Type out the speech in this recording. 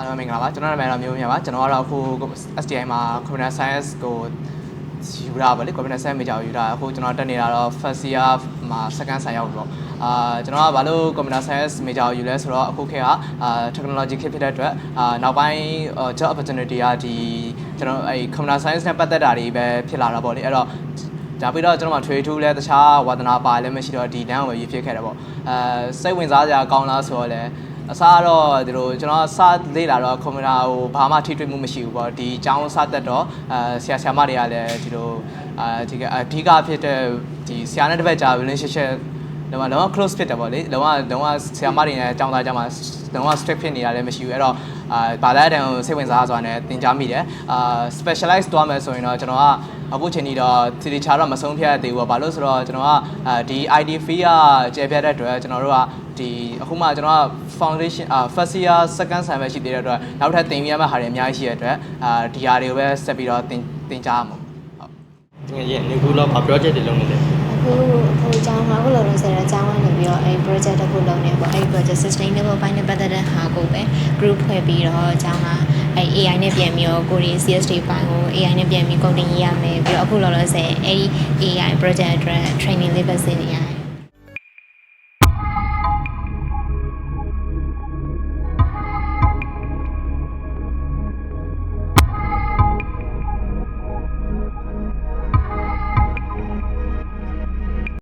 အားလုံးမင်္ဂလာပါကျွန်တော်နာမည်တော့မျိုးမြတ်ပါကျွန်တော်ကတော့အခု STI မှာ Computer Science ကိုယူတာပါလေ Computer Science major ကိုယူတာအခုကျွန်တော်တက်နေတာတော့ first year မှာ second ဆိုင်ရောက်ပြီပေါ့အာကျွန်တော်ကဘာလို့ Computer Science major ကိုယူလဲဆိုတော့အခုခေတ်ကအာ technology ခေတ်ဖြစ်တဲ့အတွက်အာနောက်ပိုင်း job opportunity ကဒီကျွန်တော်အဲ Computer Science နဲ့ပတ်သက်တာတွေပဲဖြစ်လာတာပေါ့လေအဲ့တော့ဒါပြီးတော့ကျွန်တော်မှထွေထူးလဲတခြားဝါသနာပါလည်းမရှိတော့ဒီတန်းကိုပဲရွေးဖြစ်ခဲ့တယ်ပေါ့အဲစိတ်ဝင်စားစရာကောင်းလားဆိုတော့လဲ အစားတော့ဒီလိုကျွန်တော်စလေ့လာတော့ကွန်ပျူတာကိုဘာမှထိတွေ့မှုမရှိဘူးပေါ့ဒီအကြောင်းစသက်တော့အဲဆရာဆရာမတွေကလည်းဒီလိုအဲဒီကအဓိကဖြစ်တဲ့ဒီဆရာနဲ့တစ်ပတ်ကြာ relationship လုံးဝလုံးဝ close ဖြစ်တယ်ပေါ့လေလုံးဝလုံးဝဆရာမတွေနဲ့အကြောင်းသားကြမှာလုံးဝ strict ဖြစ်နေတာလည်းမရှိဘူးအဲ့တော့အာဘာသာတန်ကိုစိတ်ဝင်စားစွာနဲ့သင်ကြားမိတယ်အာ specialize သွားမယ်ဆိုရင်တော့ကျွန်တော်ကအခုချိန်ကြီးတော့သတိချာတော့မဆုံးဖြတ်ရသေးဘူးပေါ့ဘာလို့ဆိုတော့ကျွန်တော်ကအာဒီ ID fee ကကျေပြတ်တဲ့အတွက်ကျွန်တော်တို့က ဒီအခုမှကျွန်တော်က foundation အာ first year second sem ပဲရှိသေးတဲ့အတွက်နောက်ထပ်သင်ပြရမယ့်ဟာတွေအများကြီးရှိတဲ့အတွက်အာဒီဟာတွေကိုပဲဆက်ပြီးတော့သင်သင်ကြားရမှာဟုတ်ငယ်ချင်းနေကူတော့ဘာ project တွေလုပ်နေလဲအခုဟိုကျောင်းမှာအခုလောလောဆယ်တော့ကျောင်းကနေပြီးတော့အဲ project တစ်ခုလုပ်နေပေါ့အဲ project sustainable ဘိုင်းနဲ့ပတ်သက်တဲ့ဟာကိုပဲ group ဖွဲ့ပြီးတော့ကျောင်းကအဲ AI နဲ့ပြန်ပြီးတော့ကိုရီ CST ဘိုင်းကို AI နဲ့ပြန်ပြီး coding ရေးရမယ်ပြီးတော့အခုလောလောဆယ်အဲဒီ AI project အတွက် training လေးပဲဆင်းနေရတယ်